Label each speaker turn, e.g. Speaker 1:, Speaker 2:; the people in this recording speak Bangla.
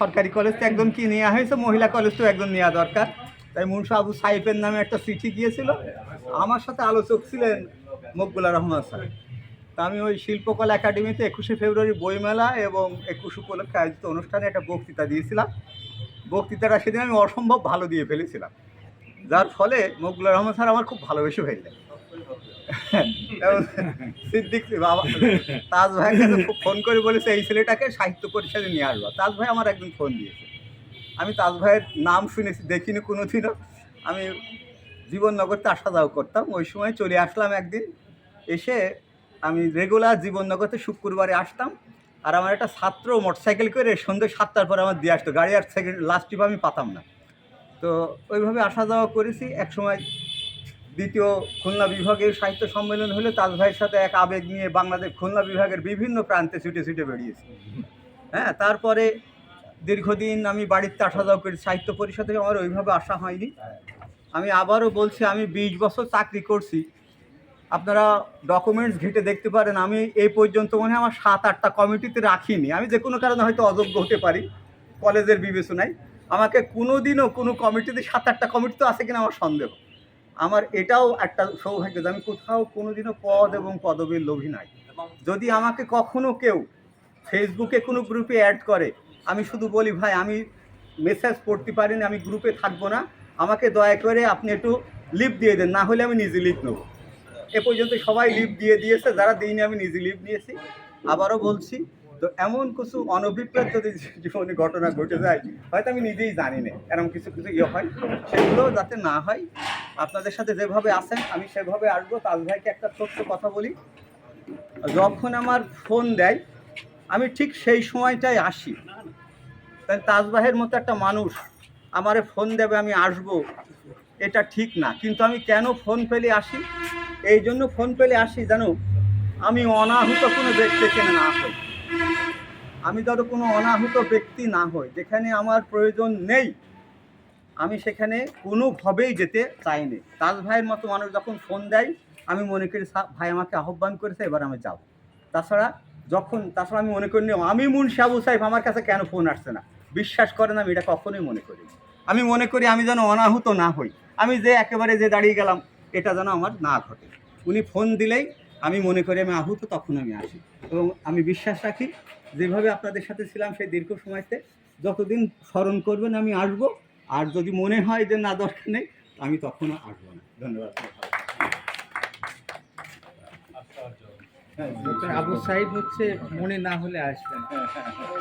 Speaker 1: সরকারি কলেজ তো একজন কি নেওয়া হয়েছে? মহিলা কলেজ তো একজন নেওয়া দরকার। তাই মুন্সা আবু সাইফের নামে একটা চিঠি গিয়েছিল। আমার সাথে আলোচক ছিলেন মকবুল্লাহ রহমান স্যার। তা আমি ওই শিল্পকলা একাডেমিতে একুশে ফেব্রুয়ারি বইমেলা এবং একুশ উপলক্ষে আয়োজিত অনুষ্ঠানে একটা বক্তৃতা দিয়েছিলাম। বক্তৃতাটা সেদিন আমি অসম্ভব ভালো দিয়ে ফেলেছিলাম। যার ফলে মকবুল্লাহ রহমান স্যার আমার খুব ভালোবেসে ফেললেন। এবং সিদ্দিক বাবা। তাজ ভাইয়ের ফোন করে বলেছে, এই ছেলেটাকে সাহিত্য পরিষদে নিয়ে আসবা। তাজ ভাই আমার একদিন ফোন দিয়েছে। আমি তাজ ভাইয়ের নাম শুনেছি, দেখিনি কোনোদিনও। আমি জীবননগরতে আসা যাওয়া করতাম। ওই সময় চলে আসলাম একদিন। এসে আমি রেগুলার জীবননগরতে শুক্রবারে আসতাম। আর আমার একটা ছাত্র মোটরসাইকেল করে সন্ধ্যে সাতটার পরে আমার দিয়ে আসতো। গাড়ি আর সেকেন্ড লাস্ট ট্রিপ আমি পাতাম না। তো ওইভাবে আসা যাওয়া করেছি। এক সময় দ্বিতীয় খুলনা বিভাগের সাহিত্য সম্মেলন হলে তাজ ভাইয়ের সাথে এক আবেগ নিয়ে বাংলাদেশ খুলনা বিভাগের বিভিন্ন প্রান্তে ছুটে ছুটে বেরিয়েছি হ্যাঁ তারপরে দীর্ঘদিন আমি বাড়িতে আসা যাওয়া করি, সাহিত্য পরিষদে আমার ওইভাবে আসা হয়নি। আমি আবারও বলছি, আমি বিশ বছর চাকরি করছি। আপনারা ডকুমেন্টস ঘেটে দেখতে পারেন, আমি এই পর্যন্ত মনে হয় আমার সাত আটটা কমিটিতে রাখিনি। আমি যে কোনো কারণে হয়তো অযোগ্য হতে পারি, কলেজের বিবেচনায়। আমাকে কোনো দিনও কোনো কমিটিতে সাত আটটা কমিটি তো আছে কিনা আমার সন্দেহ। আমার এটাও একটা সৌভাগ্য যে আমি কোথাও কোনোদিনও পদ এবং পদবীর লোভী নাই। যদি আমাকে কখনো কেউ ফেসবুকে কোনো গ্রুপে অ্যাড করে, আমি শুধু বলি, ভাই, আমি মেসেজ পড়তে পারিনি, আমি গ্রুপে থাকব না। আমাকে দয়া করে আপনি একটু লিভ দিয়ে দেন, না হলে আমি নিজে লিভ নেব। এ পর্যন্ত সবাই লিভ দিয়ে দিয়েছে, যারা দিইনি আমি নিজে লিভ নিয়েছি। আবারও বলছি তো এমন কিছু অনভিপ্রেত যদি জীবনে ঘটনা ঘটে যায়, হয়তো আমি নিজেই জানি না, এরকম কিছু কিছু ইয়ে হয়। সেগুলো যাতে না হয়, আপনাদের সাথে যেভাবে আসেন আমি সেভাবে আসব। তাজ ভাইকে একটা ছোট্ট কথা বলি। যখন আমার ফোন দেয়, আমি ঠিক সেই সময়টাই আসি। তাই তাজ ভাইয়ের মতো একটা মানুষ, আমারে ফোন দেবে, আমি আসব, এটা ঠিক না। কিন্তু আমি কেন ফোন পেলে আসি? এই জন্য ফোন পেলে আসি জানো আমি অনাহুত কোনো ব্যক্তি কেন না হই আমি ধরো কোনো অনাহুত ব্যক্তি না হই, যেখানে আমার প্রয়োজন নেই, আমি সেখানে কোনোভাবেই যেতে চাইনি তাজ ভাইয়ের মতো মানুষ যখন ফোন দেয়, আমি মনে করি, "সা- ভাই আমাকে আহ্বান করেছে, এবার আমি যাব। তাছাড়া যখন, তাছাড়া আমি মনে করি, আমি মুন্সি আবু সাহেব, আমার কাছে কেন ফোন আসছে না? বিশ্বাস করেন আমি, এটা কখনোই মনে করি। আমি মনে করি, আমি যেন অনাহুত না হই। আমি যে একেবারে যে দাঁড়িয়ে গেলাম, এটা যেন আমার না ঘটে। উনি ফোন দিলেই আমি মনে করি আমি আহত তখন আমি আসি। এবং আমি বিশ্বাস রাখি যেভাবে আপনাদের সাথে ছিলাম সেই দীর্ঘ সময়তে যতদিন স্মরণ করবেন আমি আসব আর যদি মনে হয় যে না দরকার নেই আমি তখনও আসব না। ধন্যবাদ।
Speaker 2: ডক্টর আবু সাহেব হচ্ছে মনে না হলে আসবেন।